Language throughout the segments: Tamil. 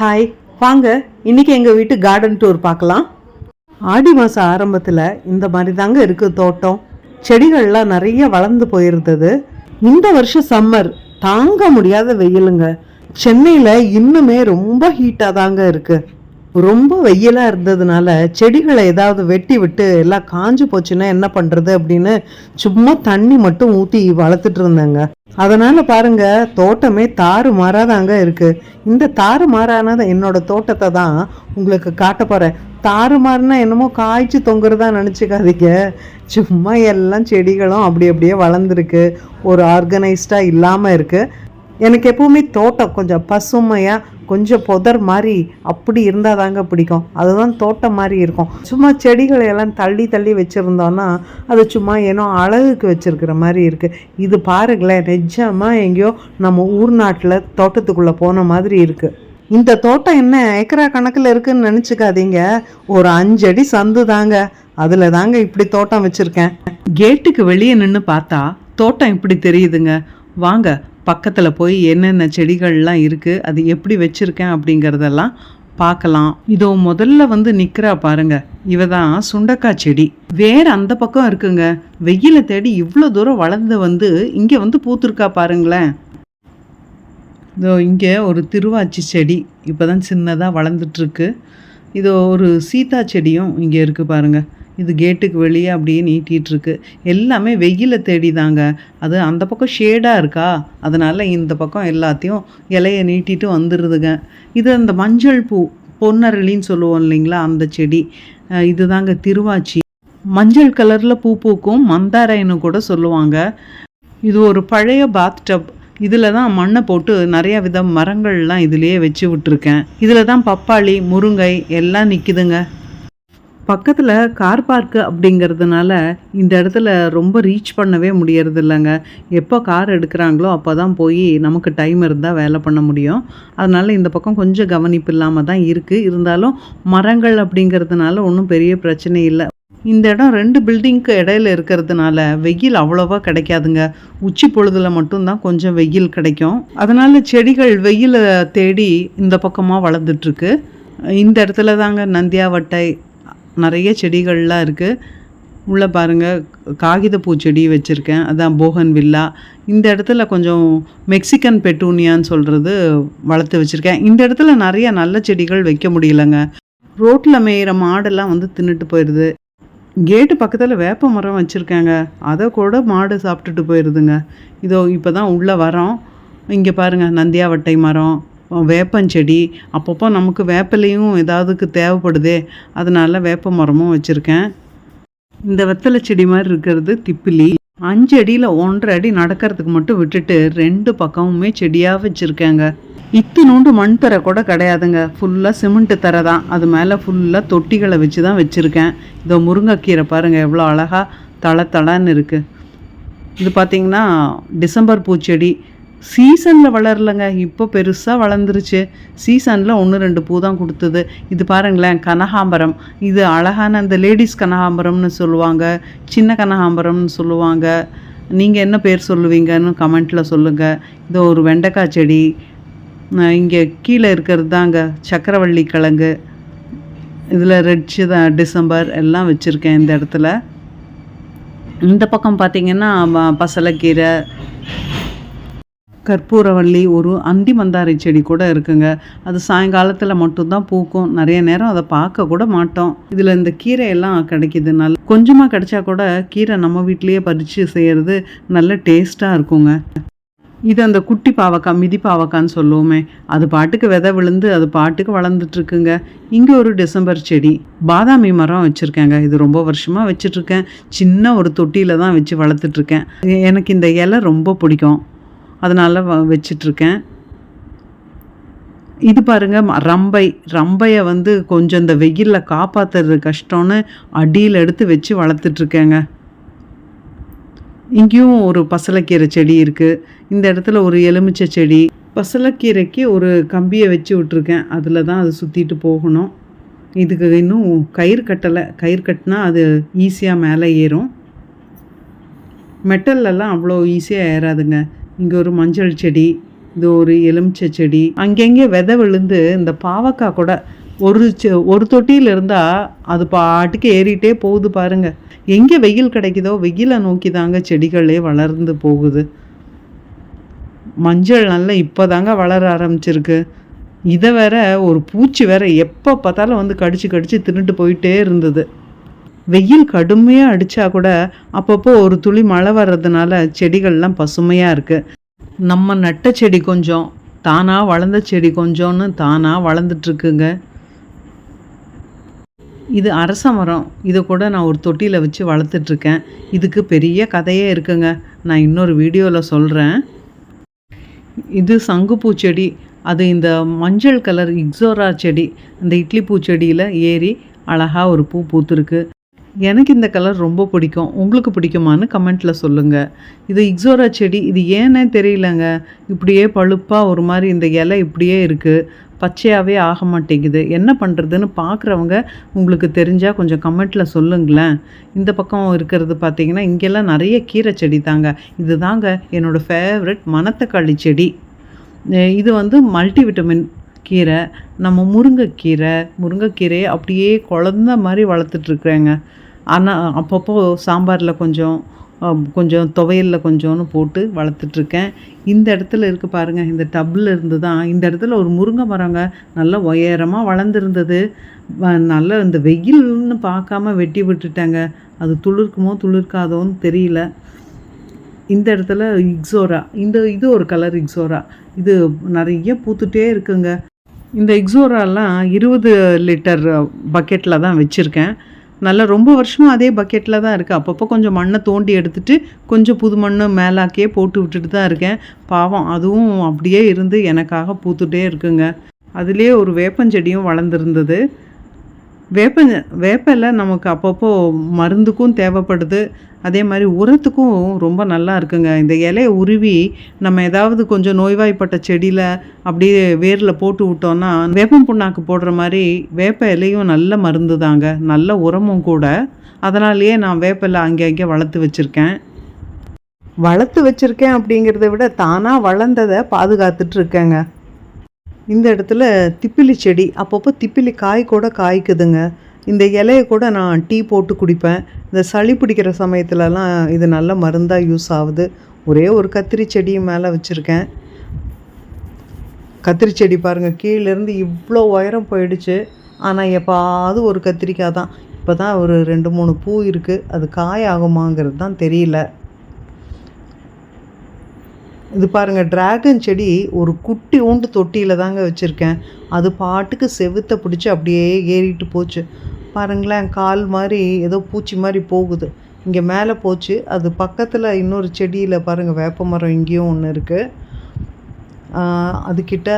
ஹாய் வாங்க இன்னைக்கு எங்கள் வீட்டு கார்டன் டூர் பார்க்கலாம். ஆடி மாதம் ஆரம்பத்தில் இந்த மாதிரி தாங்க இருக்குது தோட்டம். செடிகள்லாம் நிறைய வளர்ந்து போயிருந்தது. இந்த வருஷம் சம்மர் தாங்க முடியாத வெயிலுங்க. சென்னையில் இன்னுமே ரொம்ப ஹீட்டாக தாங்க இருக்குது ரொம்ப வெயிலாக இருந்ததுனால செடிகளை ஏதாவது வெட்டி விட்டு எல்லாம் காஞ்சு போச்சுன்னா என்ன பண்ணுறது அப்படின்னு சும்மா தண்ணி மட்டும் ஊற்றி வளர்த்துட்டு இருந்தேங்க. அதனால் பாருங்க தோட்டமே தாறு மாறாதாங்க இருக்கு. இந்த தாறு மாறானது என்னோட தோட்டத்தை தான் உங்களுக்கு காட்ட போகிறேன் தாறு மாறினா என்னமோ காய்ச்சி தொங்குறதா நினச்சிக்காதீங்க. சும்மா எல்லாம் செடிகளும் அப்படி அப்படியே வளர்ந்துருக்கு. ஒரு ஆர்கனைஸ்டாக இல்லாமல் இருக்குது எனக்கு எப்பவுமே தோட்டம் கொஞ்சம் பசுமையாக கொஞ்சம் புதர் மாதிரி அப்படி இருந்தால் தாங்க பிடிக்கும். அதுதான் தோட்டம் மாதிரி இருக்கும். சும்மா செடிகளை எல்லாம் தள்ளி தள்ளி வச்சுருந்தோன்னா அது சும்மா ஏனோ அழகுக்கு வச்சுருக்கிற மாதிரி இருக்குது இது பாருங்களேன் நிஜமாக எங்கேயோ நம்ம ஊர் நாட்டில் தோட்டத்துக்குள்ளே போன மாதிரி இருக்குது இந்த தோட்டம் என்ன ஏக்கரா கணக்கில் இருக்குன்னு நினச்சிக்காதீங்க. ஒரு அஞ்சடி சந்து தாங்க. அதில் தாங்க இப்படி தோட்டம் வச்சுருக்கேன். கேட்டுக்கு வெளியே நின்று பார்த்தா தோட்டம் இப்படி தெரியுதுங்க. வாங்க பக்கத்தில் போய் என்னென்ன செடிகள்லாம் இருக்குது அது எப்படி வச்சுருக்கேன் அப்படிங்கிறதெல்லாம் பார்க்கலாம். இதோ முதல்ல வந்து நிற்கிறா பாருங்க. இவ தான் சுண்டக்காய் செடி. வேர் அந்த பக்கம் இருக்குங்க. வெயிலை தேடி இவ்வளோ தூரம் வளர்ந்து வந்து இங்கே வந்து பூத்துருக்கா பாருங்களேன். இதோ இங்கே ஒரு திருவாச்சி செடி. இப்போ தான் சின்னதாக வளர்ந்துட்டுருக்கு இதோ ஒரு சீதா செடியும் இங்கே இருக்குது பாருங்கள் இது கேட்டுக்கு வெளியே அப்படியே நீட்டிகிட்ருக்கு எல்லாமே வெயிலை தேடிதாங்க. அது அந்த பக்கம் ஷேடாக இருக்கா? அதனால் இந்த பக்கம் எல்லாத்தையும் இலையை நீட்டிட்டு வந்துடுதுங்க இது அந்த மஞ்சள் பூ பொன்னரளின்னு சொல்லுவோம் இல்லைங்களா? அந்த செடி. இதுதாங்க திருவாச்சி. மஞ்சள் கலரில் பூ பூக்கும் மந்தாரைன்னு கூட சொல்லுவாங்க. இது ஒரு பழைய பாத் டப் இதில் தான் மண்ணை போட்டு நிறைய வித மரங்கள்லாம் இதுலேயே வச்சு விட்டுருக்கேன். இதில் தான் பப்பாளி முருங்கை எல்லாம் நிற்குதுங்க பக்கத்தில் கார் பார்க்கு அப்படிங்கிறதுனால இந்த இடத்துல ரொம்ப ரீச் பண்ணவே முடியறது இல்லைங்க எப்போ கார் எடுக்கிறாங்களோ அப்போ தான் போய் நமக்கு டைம் இருந்தால் வேலை பண்ண முடியும். அதனால் இந்த பக்கம் கொஞ்சம் கவனிப்பு இல்லாமல் தான் இருக்குது இருந்தாலும் மரங்கள் அப்படிங்கிறதுனால ஒன்றும் பெரிய பிரச்சனை இல்லை. இந்த இடம் ரெண்டு பில்டிங்க்கு இடையில இருக்கிறதுனால வெயில் அவ்வளோவா கிடைக்காதுங்க. உச்சி பொழுதுல மட்டும்தான் கொஞ்சம் வெயில் கிடைக்கும். அதனால செடிகள் வெயிலை தேடி இந்த பக்கமாக வளர்ந்துட்டுருக்கு இந்த இடத்துல தாங்க நந்தியாவட்டை நிறைய செடிகள்லாம் இருக்குது உள்ளே பாருங்கள் காகித பூச்செடி வச்சுருக்கேன். அதான் போகன் வில்லா. இந்த இடத்துல கொஞ்சம் மெக்சிகன் பெட்டூனியான்னு சொல்கிறது வளர்த்து வச்சுருக்கேன். இந்த இடத்துல நிறைய நல்ல செடிகள் வைக்க முடியலங்க. ரோட்டில் மேயிற மாடெல்லாம் வந்து தின்னுட்டு போயிடுது கேட்டு பக்கத்தில் வேப்ப மரம் வச்சுருக்காங்க. அதை கூட மாடு சாப்பிட்டுட்டு போயிடுதுங்க இதோ இப்போ தான் உள்ளே வரோம். இங்கே பாருங்கள் நந்தியாவட்டை மரம். வேப்பஞ்செடி அப்பப்போ நமக்கு வேப்பிலையும் ஏதாவதுக்கு தேவைப்படுதே அதனால வேப்ப மரமும் வச்சுருக்கேன். இந்த வெத்தலை செடி மாதிரி இருக்கிறது திப்பிலி. அஞ்சு அடியில் ஒன்றரை அடி நடக்கிறதுக்கு மட்டும் விட்டுட்டு ரெண்டு பக்கமுமே செடியாக வச்சுருக்கேங்க. இத்தினூண்டு மண் தரை கூட கிடையாதுங்க. ஃபுல்லாக சிமெண்ட்டு தரை தான். அது மேலே ஃபுல்லாக தொட்டிகளை வச்சு தான் வச்சுருக்கேன். இதோ முருங்கைக்கீரை பாருங்கள் எவ்வளோ அழகாக தள தளன்னு இருக்குது இது பார்த்திங்கன்னா டிசம்பர் பூச்செடி. சீசனில் வளரலைங்க. இப்போ பெருசாக வளர்ந்துருச்சு. சீசனில் ஒன்று ரெண்டு பூ தான் கொடுத்தது. இது பாருங்களேன் கனகாம்பரம். இது அழகான அந்த லேடிஸ் கனகாம்பரம்னு சொல்லுவாங்க. சின்ன கனகாம்பரம்னு சொல்லுவாங்க. நீங்கள் என்ன பேர் சொல்லுவீங்கன்னு கமெண்ட்டில் சொல்லுங்கள் இது ஒரு வெண்டைக்காய் செடி. இங்கே கீழே இருக்கிறது தாங்க சக்கரவள்ளி கிழங்கு. இதில் ரெட்சி தான் டிசம்பர் எல்லாம் வச்சுருக்கேன் இந்த இடத்துல. இந்த பக்கம் பார்த்தீங்கன்னா பசலைக்கீரை கற்பூரவள்ளி ஒரு அந்தி மந்தாரை செடி கூட இருக்குங்க. அது சாயங்காலத்தில் மட்டும்தான் பூக்கும். நிறைய நேரம் அதை பார்க்க கூட மாட்டோம். இதில் இந்த கீரை எல்லாம் கிடைக்கிது. நல்ல கொஞ்சமாக கிடைச்சா கூட கீரை நம்ம வீட்லேயே பறித்து செய்கிறது நல்ல டேஸ்ட்டாக இருக்குங்க. இது அந்த குட்டி பாவக்காய் மிதி பாவக்கான்னு சொல்லுவோமே. அது பாட்டுக்கு விதை விழுந்து அது பாட்டுக்கு வளர்ந்துட்டுருக்குங்க இங்கே ஒரு டிசம்பர் செடி. பாதாமி மரம் வச்சுருக்கேங்க. இது ரொம்ப வருஷமாக வச்சுட்ருக்கேன் சின்ன ஒரு தொட்டியில் தான் வச்சு வளர்த்துட்ருக்கேன் எனக்கு இந்த இலை ரொம்ப பிடிக்கும். அதனால் வ- வச்சிட்ருக்கேன். இது பாருங்க ம- ரம்பை ரம்பையை வந்து கொஞ்சம் இந்த வெயிலில் காப்பாற்றுறது கஷ்டம்னு அடியில் எடுத்து வச்சு வளர்த்துட்ருக்கேங்க. இங்கேயும் ஒரு பசலைக்கீரை செடி இருக்குது இந்த இடத்துல ஒரு எலுமிச்சை செடி. பசலைக்கீரைக்கு ஒரு கம்பியை வச்சு விட்ருக்கேன். அதில் தான் அது சுற்றிட்டு போகணும். இதுக்கு இன்னும் கயிறு கட்டலை. கயிறு கட்டினா அது ஈஸியாக மேலே ஏறும். மெட்டல்லலாம் அவ்வளோ ஈஸியாக ஏறாதுங்க. இங்கே ஒரு மஞ்சள் செடி இது ஒரு எலுமிச்சை செடி. அங்கங்கே விதை விழுந்து இந்த பாவக்காய் கூட ஒரு செ- ஒரு தொட்டியில் இருந்தால் அது பாட்டுக்கு ஏறிட்டே போகுது பாருங்கள் எங்கே வெயில் கிடைக்குதோ வெயிலை நோக்கி தாங்க செடிகளே வளர்ந்து போகுது. மஞ்சள் நல்லா இப்போ தாங்க வளர ஆரம்பிச்சிருக்கு. இதை வேற ஒரு பூச்சி வேற எப்போ பார்த்தாலும் வந்து கடிச்சு கடிச்சு தின்னுட்டு போயிட்டே இருந்தது. வெயில் கடுமையாக அடித்தா கூட அப்பப்போ ஒரு துளி மழை வர்றதுனால செடிகள்லாம் பசுமையாக இருக்குது நம்ம நட்ட செடி கொஞ்சம் தானாக வளர்ந்த செடி கொஞ்சம்னு தானாக வளர்ந்துட்டுருக்குங்க இது அரச மரம். இதை கூட நான் ஒரு தொட்டியில் வச்சு வளர்த்துட்ருக்கேன் இதுக்கு பெரிய கதையே இருக்குங்க. நான் இன்னொரு வீடியோவில் சொல்கிறேன் இது சங்குப்பூ செடி. அது இந்த மஞ்சள் கலர் இக்ஸோரா செடி. அந்த இட்லி பூ செடியில் ஏறி அழகாக ஒரு பூ பூத்துருக்கு. எனக்கு இந்த கலர் ரொம்ப பிடிக்கும். உங்களுக்கு பிடிக்குமான்னு கமெண்ட்டில் சொல்லுங்கள் இது இக்ஸோரா செடி இது ஏன்னே தெரியலங்க. இப்படியே பழுப்பாக ஒரு மாதிரி இந்த இலை இப்படியே இருக்குது பச்சையாகவே ஆக மாட்டேங்குது. என்ன பண்ணுறதுன்னு பார்க்குறவங்க உங்களுக்கு தெரிஞ்சால் கொஞ்சம் கமெண்ட்டில் சொல்லுங்களேன். இந்த பக்கம் இருக்கிறது பார்த்தீங்கன்னா இங்கெல்லாம் நிறைய கீரை செடி தாங்க. இது தாங்க என்னோடய ஃபேவரட் மணத்தக்காளி செடி. இது வந்து மல்டி விட்டமின் கீரை நம்ம முருங்கைக்கீரை முருங்கைக்கீரையை அப்படியே குழந்த மாதிரி வளர்த்துட்ருக்குறேங்க. ஆனால் அப்பப்போ சாம்பாரில் கொஞ்சம் கொஞ்சம் துவையலில் கொஞ்சம்னு போட்டு வளர்த்துட்ருக்கேன். இந்த இடத்துல இருக்கு பாருங்கள் இந்த டப்பில் இருந்து தான் இந்த இடத்துல ஒரு முருங்கை மரங்க நல்ல உயரமாக வளர்ந்துருந்தது. நல்ல இந்த வெயில்னு பார்க்காம வெட்டி விட்டுட்டேங்க. அது துளிர்க்குமோ துளிர்க்காதோன்னு தெரியல. இந்த இடத்துல இக்ஸோரா இந்த இது ஒரு கலர் இக்ஸோரா இது நிறைய பூத்துட்டே இருக்குங்க. இந்த இக்ஸோராலாம் இருபது லிட்டர் பக்கெட்டில் தான் வச்சுருக்கேன். நல்லா ரொம்ப வருஷமாக அதே பக்கெட்டில் தான் இருக்குது அப்பப்போ கொஞ்சம் மண்ணை தோண்டி எடுத்துகிட்டு கொஞ்சம் புது மண்ணு மேலாக்கே போட்டு விட்டுட்டு தான் இருக்கேன். பாவம் அதுவும் அப்படியே இருந்து எனக்காக பூத்துட்டே இருக்குங்க. அதுலேயே ஒரு வேப்பஞ்செடியும் வளர்ந்துருந்தது. வேப்ப வேப்பிலை நமக்கு அப்பப்போ மருந்துக்கும் தேவைப்படுது. அதே மாதிரி உரத்துக்கும் ரொம்ப நல்லா இருக்குங்க. இந்த இலையை உருவி நம்ம ஏதாவது கொஞ்சம் நோய்வாய்ப்பட்ட செடியில் அப்படியே வேரில் போட்டு விட்டோம்னா வேப்பம் புண்ணாக்கு போடுற மாதிரி வேப்ப இலையும் நல்ல மருந்து தாங்க. நல்ல உரமும் கூட. அதனாலேயே நான் வேப்பிலை அங்கே அங்கே வளர்த்து வச்சுருக்கேன். வளர்த்து வச்சுருக்கேன் அப்படிங்கிறத விட தானாக வளர்ந்ததை பாதுகாத்துட்ருக்கேங்க இருக்கேங்க. இந்த இடத்துல திப்பிலி செடி அப்பப்போ திப்பிலி காய் கூட காய்க்குதுங்க. இந்த இலையை கூட நான் டீ போட்டு குடிப்பேன். இந்த சளி பிடிக்கிற சமயத்துலலாம் இது நல்ல மருந்தாக யூஸ் ஆகுது. ஒரே ஒரு கத்திரி செடியும் மேலே வச்சுருக்கேன். கத்திரி செடி பாருங்கள் கீழேருந்து இவ்வளோ உயரம் போயிடுச்சு. ஆனால் எப்பாவது ஒரு கத்திரிக்காய் தான். இப்போ தான் ஒரு ரெண்டு மூணு பூ இருக்குது அது காய் ஆகுமாங்கிறது தான் தெரியல. இது பாருங்கள் டிராகன் செடி ஒரு குட்டி ஊண்டு தொட்டியில் தாங்க வச்சுருக்கேன். அது பாட்டுக்கு செவுத்த பிடிச்சி அப்படியே ஏறிட்டு போச்சு. பாருங்களேன் கால் மாதிரி ஏதோ பூச்சி மாதிரி போகுது. இங்கே மேலே போச்சு. அது பக்கத்தில் இன்னொரு செடியில் பாருங்கள் வேப்ப மரம் இங்கேயும் ஒன்று இருக்குது அதுக்கிட்ட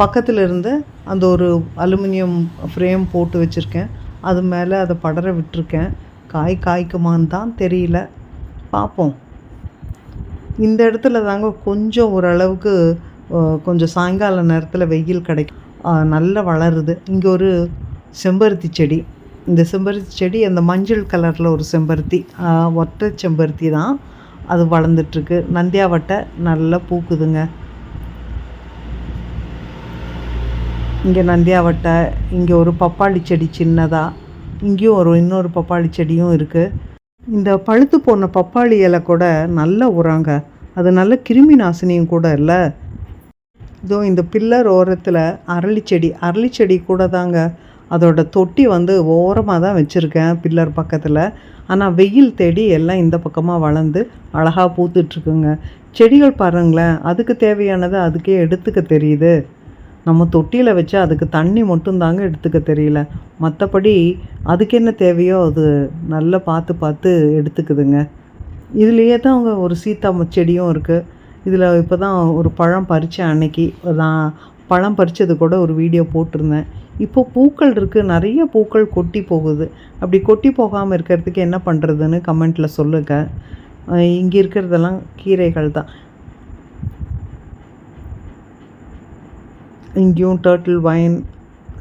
பக்கத்தில் இருந்து அந்த ஒரு அலுமினியம் ஃப்ரேம் போட்டு வச்சுருக்கேன். அது மேலே அதை படர விட்டுருக்கேன். காய் காய்க்குமான்னு தான் தெரியல. பார்ப்போம் இந்த இடத்துல தாங்க கொஞ்சம் ஓரளவுக்கு கொஞ்சம் சாயங்கால நேரத்தில் வெயில் கிடைக்கும். நல்லா வளருது. இங்கே ஒரு செம்பருத்தி செடி. இந்த செம்பருத்தி செடி அந்த மஞ்சள் கலரில் ஒரு செம்பருத்தி. ஒற்றை செம்பருத்தி தான். அது வளர்ந்துட்டுருக்கு. நந்தியாவட்டை நல்லா பூக்குதுங்க. இங்கே நந்தியாவட்டை இங்கே ஒரு பப்பாளி செடி சின்னதாக இங்கேயும் ஒரு இன்னொரு பப்பாளி செடியும் இருக்குது இந்த பழுத்து போன பப்பாளி இலை கூட நல்ல உரங்க. அது நல்ல கிருமி நாசினியும் கூட இல்லை. இதோ இந்த பில்லர் ஓரத்தில் அரளி செடி அரளி செடி கூட தாங்க அதோட தொட்டி வந்து ஓரமாக தான் வச்சுருக்கேன் பில்லர் பக்கத்தில். ஆனால் வெயில் தேடி எல்லாம் இந்த பக்கமாக வளர்ந்து அழகாக பூத்துட்ருக்குங்க. செடிகள் பாருங்களேன் அதுக்கு தேவையானதை அதுக்கே எடுத்துக்க தெரியுது. நம்ம தொட்டியில் வச்சு அதுக்கு தண்ணி மட்டும்தாங்க எடுத்துக்க தெரியல. மற்றபடி அதுக்கு என்ன தேவையோ அது நல்லா பார்த்து பார்த்து எடுத்துக்குதுங்க. இதுலேயே தான் அவங்க ஒரு சீத்தா செடியும் இருக்குது இதில் இப்போ தான் ஒரு பழம் பறித்தேன் அன்னைக்கு நான் பழம் பறித்தது கூட ஒரு வீடியோ போட்டிருந்தேன். இப்போ பூக்கள் இருக்குது நிறைய பூக்கள் கொட்டி போகுது. அப்படி கொட்டி போகாமல் இருக்கிறதுக்கு என்ன பண்ணுறதுன்னு கமெண்ட்டில் சொல்லுங்கள் இங்கே இருக்கிறதெல்லாம் கீரைகள் தான். இங்கேயும் டர்ட்டில் வைன்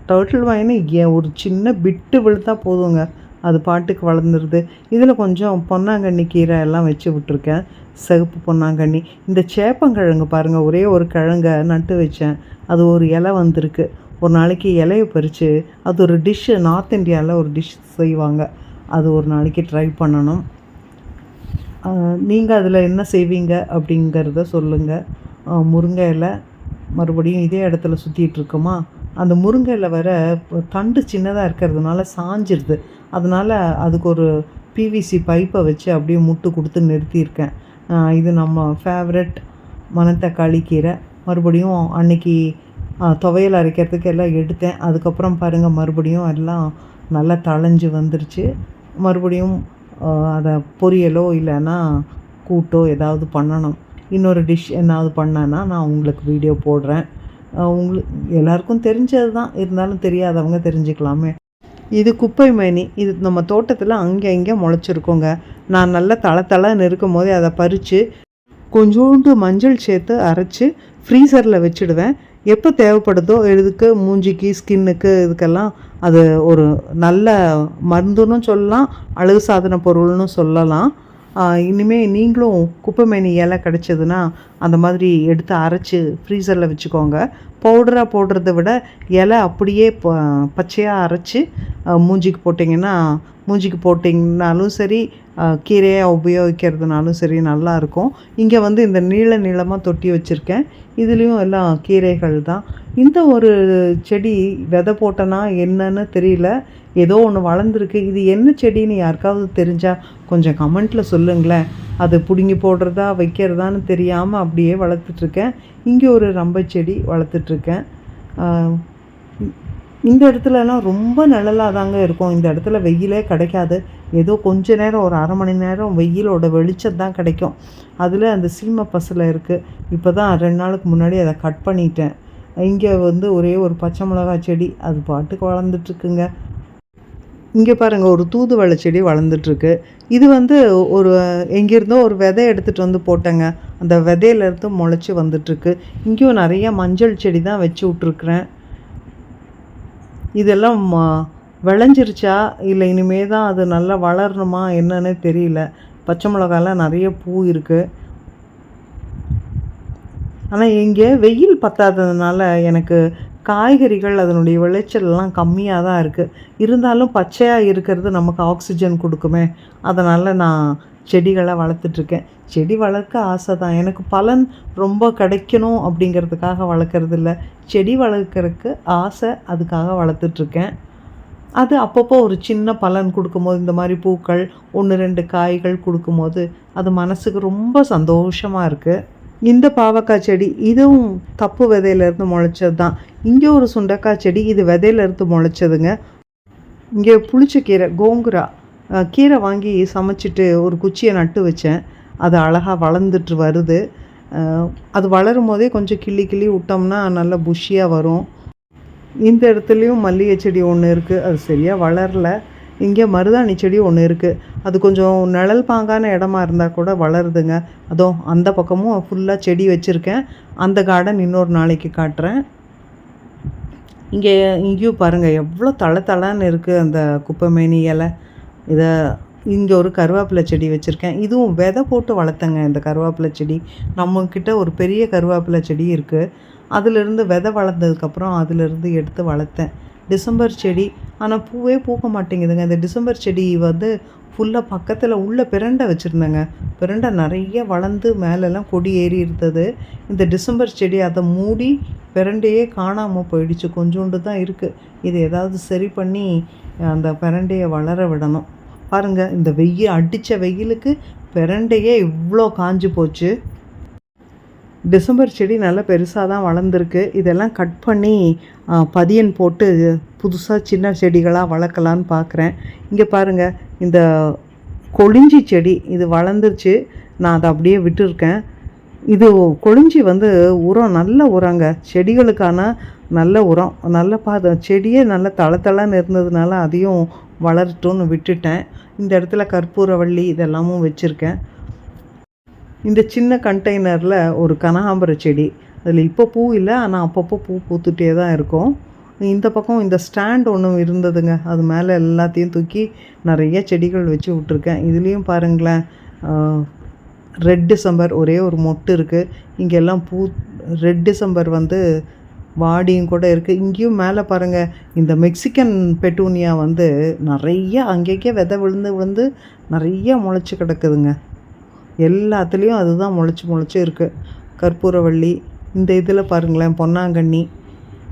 டர்ட்டில் வயனு இங்கே ஒரு சின்ன பிட்டு விழுத்தா போதுங்க. அது பாட்டுக்கு வளர்ந்துருது. இதில் கொஞ்சம் பொன்னாங்கண்ணி கீரை எல்லாம் வச்சு விட்ருக்கேன் சிகப்பு பொன்னாங்கண்ணி. இந்த சேப்பங்கிழங்கு பாருங்கள் ஒரே ஒரு கிழங்கை நட்டு வச்சேன். அது ஒரு இலை வந்திருக்கு. ஒரு நாளைக்கு இலையை பறித்து அது ஒரு டிஷ்ஷு நார்த் இந்தியாவில் ஒரு டிஷ் செய்வாங்க. அது ஒரு நாளைக்கு ட்ரை பண்ணணும். நீங்கள் அதில் என்ன செய்வீங்க அப்படிங்கிறத சொல்லுங்கள் முருங்கை இலை மறுபடியும் இதே இடத்துல சுற்றிட்டு இருக்கோமா? அந்த முருங்கை வர தண்டு சின்னதாக இருக்கிறதுனால சாஞ்சிருது. அதனால் அதுக்கு ஒரு பிவிசி பைப்பை வச்சு அப்படியே முட்டு கொடுத்து நிறுத்தியிருக்கேன். இது நம்ம ஃபேவரட் மணத்தக்காளி கீரை. மறுபடியும் அன்னைக்கு துவையல் அரைக்கிறதுக்கு எல்லாம் எடுத்தேன். அதுக்கப்புறம் பாருங்கள் மறுபடியும் எல்லாம் நல்லா தளைஞ்சு வந்துருச்சு. மறுபடியும் அதை பொரியலோ இல்லைன்னா கூட்டோ ஏதாவது பண்ணணும். இன்னொரு டிஷ் என்னாவது பண்ணேன்னா நான் உங்களுக்கு வீடியோ போடுறேன். உங்களுக்கு எல்லாருக்கும் தெரிஞ்சது தான் இருந்தாலும் தெரியாதவங்க தெரிஞ்சுக்கலாமே. இது குப்பை மேனி. இது நம்ம தோட்டத்தில் அங்கே இங்கே முளைச்சிருக்கோங்க. நான் நல்லா தள தளன்னு இருக்கும் போதே அதை பறித்து கொஞ்சோண்டு மஞ்சள் சேர்த்து அரைச்சி ஃப்ரீசரில் வச்சுடுவேன். எப்போ தேவைப்படுதோ இதுக்கு மூஞ்சிக்கு ஸ்கின்னுக்கு இதுக்கெல்லாம் அது ஒரு நல்ல மருந்துன்னு சொல்லலாம் அழகு சாதன பொருள்னு சொல்லலாம். இனிமேல் நீங்களும் குப்பைமேனி இலை கிடச்சதுன்னா அந்த மாதிரி எடுத்து அரைச்சி ஃப்ரீசரில் வச்சுக்கோங்க. பவுடராக போடுறத விட இலை அப்படியே ப பச்சையாக அரைச்சி மூஞ்சிக்கு போட்டிங்கன்னா மூஞ்சிக்கு போட்டிங்கனாலும் சரி கீரையாக உபயோகிக்கிறதுனாலும் சரி நல்லாயிருக்கும். இங்கே வந்து இந்த நீள நீளமாக தொட்டி வச்சுருக்கேன். இதுலேயும் எல்லாம் கீரைகள் தான். இந்த ஒரு செடி விதை போட்டனா என்னன்னு தெரியல. ஏதோ ஒன்று வளர்ந்துருக்கு. இது என்ன செடின்னு யாருக்காவது தெரிஞ்சால் கொஞ்சம் கமெண்ட்டில் சொல்லுங்களேன். அது பிடுங்கி போடுறதா வைக்கிறதான்னு தெரியாமல் அப்படியே வளர்த்துட்ருக்கேன் இங்கே ஒரு ரம்பை செடி வளர்த்துட்ருக்கேன் இந்த இடத்துலலாம் ரொம்ப நிழலாக தாங்க இருக்கும். இந்த இடத்துல வெயிலே கிடைக்காது. ஏதோ கொஞ்ச நேரம் ஒரு அரை மணி நேரம் வெயிலோட வெளிச்சம் தான் கிடைக்கும். அதில் அந்த சீமை பசில் இருக்குது இப்போ தான் ரெண்டு நாளுக்கு முன்னாடி அதை கட் பண்ணிட்டேன். இங்கே வந்து ஒரே ஒரு பச்சை மிளகா செடி அது பாட்டுக்கு வளர்ந்துட்டுருக்குங்க. இங்கே பாருங்கள் ஒரு தூதுவளை செடி வளர்ந்துட்டுருக்கு. இது வந்து ஒரு எங்கேருந்தோ ஒரு விதை எடுத்துகிட்டு வந்து போட்டேங்க. அந்த விதையிலேருந்து முளைச்சி வந்துட்டுருக்கு. இங்கேயும் நிறைய மஞ்சள் செடி தான் வச்சு விட்ருக்குறேன் இதெல்லாம் ம- விளைஞ்சிருச்சா? இல்லை இனிமே தான் அது நல்லா வளரணுமா? என்னன்னே தெரியல. பச்சை மிளகாலாம் நிறைய பூ இருக்குது ஆனால் இங்கே வெயில் பத்தாததுனால எனக்கு காய்கறிகள் அதனுடைய விளைச்சல்லாம் கம்மியாக தான் இருக்குது இருந்தாலும் பச்சையாக இருக்கிறது நமக்கு ஆக்சிஜன் கொடுக்குமே. அதனால் நான் செடிகளை வளர்த்துட்ருக்கேன் செடி வளர்க்க ஆசை தான். எனக்கு பலன் ரொம்ப கிடைக்கணும் அப்படிங்கிறதுக்காக வளர்க்குறதில்ல. செடி வளர்க்குறதுக்கு ஆசை அதுக்காக வளர்த்துட்ருக்கேன். அது அப்பப்போ ஒரு சின்ன பலன் கொடுக்கும்போது இந்த மாதிரி பூக்கள் ஒன்று ரெண்டு காய்கள் கொடுக்கும்போது அது மனசுக்கு ரொம்ப சந்தோஷமாக இருக்குது இந்த பாவக்காய் செடி இதுவும் தப்பு விதையிலேருந்து முளைச்சது தான். இங்கே ஒரு சுண்டக்காய் செடி இது விதையிலேருந்து முளைச்சதுங்க. இங்கே புளிச்ச கீரை கோங்குரா கீரை வாங்கி சமைச்சிட்டு ஒரு குச்சியை நட்டு வச்சேன். அது அழகாக வளர்ந்துட்டு வருது. அது வளரும் போதே கொஞ்சம் கிள்ளி கிள்ளி விட்டோம்னா நல்லா புஷியாக வரும். இந்த இடத்துலையும் மல்லிகை செடி ஒன்று இருக்குது அது சரியாக வளரல. இங்கே மருதாணி செடி ஒன்று இருக்குது அது கொஞ்சம் நிழல் பாங்கான இடமா இருந்தால் கூட வளருதுங்க. அதோ அந்த பக்கமும் ஃபுல்லாக செடி வச்சுருக்கேன். அந்த கார்டன் இன்னொரு நாளைக்கு காட்டுறேன். இங்கே இங்கேயும் பாருங்கள் எவ்வளோ தள தளன்னு இருக்குது அந்த குப்பைமேனி இலை. இதை இங்கே ஒரு கருவேப்பிலை செடி வச்சுருக்கேன். இதுவும் விதை போட்டு வளர்த்தங்க இந்த கருவேப்பிலை செடி. நம்மக்கிட்ட ஒரு பெரிய கருவேப்பிலை செடி இருக்குது அதிலிருந்து விதை வளர்ந்ததுக்கப்புறம் அதிலிருந்து எடுத்து வளர்த்தேன். டிசம்பர் செடி. ஆனால் பூவே பூக்க மாட்டேங்குதுங்க. இந்த டிசம்பர் செடி வந்து ஃபுல்லாக பக்கத்தில் உள்ள பிரண்டை வச்சுருந்தேங்க. பிரண்டை நிறைய வளர்ந்து மேலெல்லாம் கொடி ஏறி இருந்தது. இந்த டிசம்பர் செடி அதை மூடி பிரண்டையே காணாமல் போயிடுச்சு. கொஞ்சோண்டு தான் இருக்குது இது ஏதாவது சரி பண்ணி அந்த பிரண்டையை வளர விடணும். பாருங்கள் இந்த வெயில் அடித்த வெயிலுக்கு பிரண்டையே இவ்வளோ காஞ்சு போச்சு. டிசம்பர் செடி நல்லா பெருசாக தான் வளர்ந்துருக்கு. இதெல்லாம் கட் பண்ணி பதியன் போட்டு புதுசாக சின்ன செடிகளாக வளர்க்கலான்னு பார்க்குறேன் இங்கே பாருங்கள் இந்த கொளிஞ்சி செடி இது வளர்ந்துருச்சு. நான் அதை அப்படியே விட்டுருக்கேன். இது கொளிஞ்சி வந்து உரம் நல்ல உரங்க. செடிகளுக்கான நல்ல உரம். நல்ல பாத செடியே நல்ல தள தளன்னு இருந்ததுனால அதையும் வளரட்டும்னு விட்டுட்டேன். இந்த இடத்துல கற்பூரவள்ளி இதெல்லாமும் வச்சுருக்கேன். இந்த சின்ன கண்டெய்னரில் ஒரு கனகாம்பர செடி. அதில் இப்போ பூ இல்லை ஆனால் அப்பப்போ பூ பூத்துட்டே தான் இருக்கும். இந்த பக்கம் இந்த ஸ்டாண்ட் ஒன்று இருந்ததுங்க. அது மேலே எல்லாத்தையும் தூக்கி நிறைய செடிகள் வச்சு விட்ருக்கேன் இதுலேயும் பாருங்களேன் ரெட் டிசம்பர் ஒரே ஒரு மொட்டு இருக்குது இங்கெல்லாம் பூ ரெட் டிசம்பர் வந்து வாடியும் கூட இருக்குது இங்கேயும் மேலே பாருங்கள் இந்த மெக்சிக்கன் பெட்டூனியா வந்து நிறைய அங்கேயே விதை விழுந்து விழுந்து நிறைய முளைச்சி கிடக்குதுங்க. எல்லாத்துலேயும் அதுதான் முளைச்சி முளைச்சி இருக்குது கற்பூரவள்ளி இந்த இதில் பாருங்களேன் பொன்னாங்கண்ணி.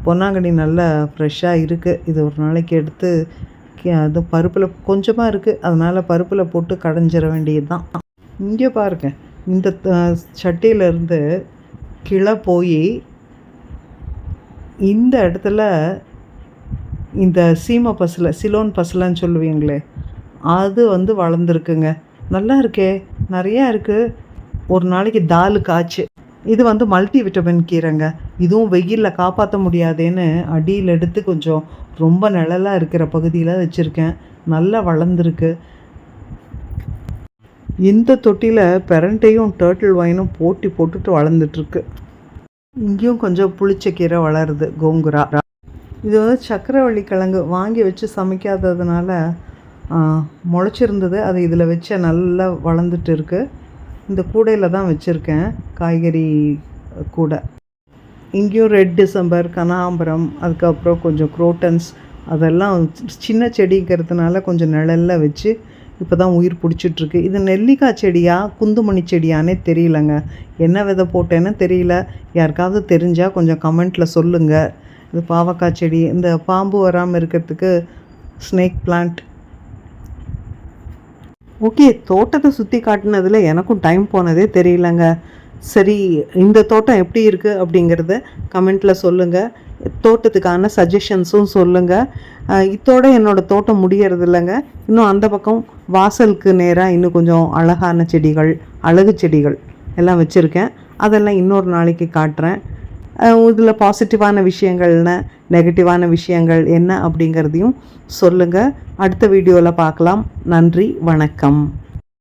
பொன்னாங்கண்ணி நல்லா ஃப்ரெஷ்ஷாக இருக்குது இது ஒரு நாளைக்கு எடுத்து கி- அது பருப்பில் கொஞ்சமாக இருக்குது அதனால் பருப்பில் போட்டு கடைஞ்சிட வேண்டியது தான் இங்கே பாருங்க இந்த த- சட்டியிலேருந்து கிளை போய் இந்த இடத்துல இந்த சீம பசலை சிலோன் பசலைன்னு சொல்லுவீங்களே அது வந்து வளர்ந்துருக்குங்க. நல்லா இருக்கே நிறையா இருக்குது ஒரு நாளைக்கு தாலு காய்ச்சி. இது வந்து மல்டி விட்டமின் கீரைங்க. இதுவும் வெயிலில் காப்பாற்ற முடியாதேன்னு அடியில் எடுத்து கொஞ்சம் ரொம்ப நிழலாக இருக்கிற பகுதியில் வச்சுருக்கேன். நல்லா வளர்ந்துருக்கு. இந்த தொட்டியில் பெரண்டையும் டேர்ட்டில் வாயினும் போட்டி போட்டுட்டு வளர்ந்துட்டுருக்கு இங்கேயும் கொஞ்சம் புளிச்ச கீரை வளருது கோங்குரா. இது வந்து சக்கரவள்ளி கிழங்கு வாங்கி வச்சு சமைக்காததுனால முளைச்சிருந்தது. அது இதில் வச்சு நல்லா வளர்ந்துட்டு இருக்குது இந்த கூடையில் தான் வச்சுருக்கேன் காய்கறி கூடை. இங்கேயும் ரெட் டிசம்பர் கனகாம்பரம் அதுக்கப்புறம் கொஞ்சம் குரோட்டன்ஸ் அதெல்லாம் சின்ன செடிங்கிறதுனால கொஞ்சம் நிழல்ல வச்சு இப்போ தான் உயிர் பிடிச்சிட்ருக்கு. இது நெல்லிக்காய் செடியா குந்துமணி செடியானே தெரியலங்க. என்ன விதை போட்டேன்னு தெரியல. யாருக்காவது தெரிஞ்சால் கொஞ்சம் கமெண்ட்டில் சொல்லுங்கள் இது பாவக்காய் செடி இந்த பாம்பு வராமல் இருக்கிறதுக்கு ஸ்னேக் பிளான்ட். ஓகே தோட்டத்தை சுற்றி காட்டினதில் எனக்கும் டைம் போனதே தெரியலங்க. சரி இந்த தோட்டம் எப்படி இருக்குது அப்படிங்கிறத கமெண்ட்டில் சொல்லுங்கள் தோட்டத்துக்கான சஜஷன்ஸும் சொல்லுங்கள் இத்தோட என்னோடய தோட்டம் முடியறது இல்லைங்க. இன்னும் அந்த பக்கம் வாசலுக்கு நேராக இன்னும் கொஞ்சம் அழகான செடிகள் அழகு செடிகள் எல்லாம் வச்சுருக்கேன். அதெல்லாம் இன்னொரு நாளைக்கு காட்டுறேன். இதில் பாசிட்டிவான விஷயங்கள்னு நெகட்டிவான விஷயங்கள் என்ன அப்படிங்கிறதையும் சொல்லுங்கள் அடுத்த வீடியோவில் பார்க்கலாம். நன்றி வணக்கம்.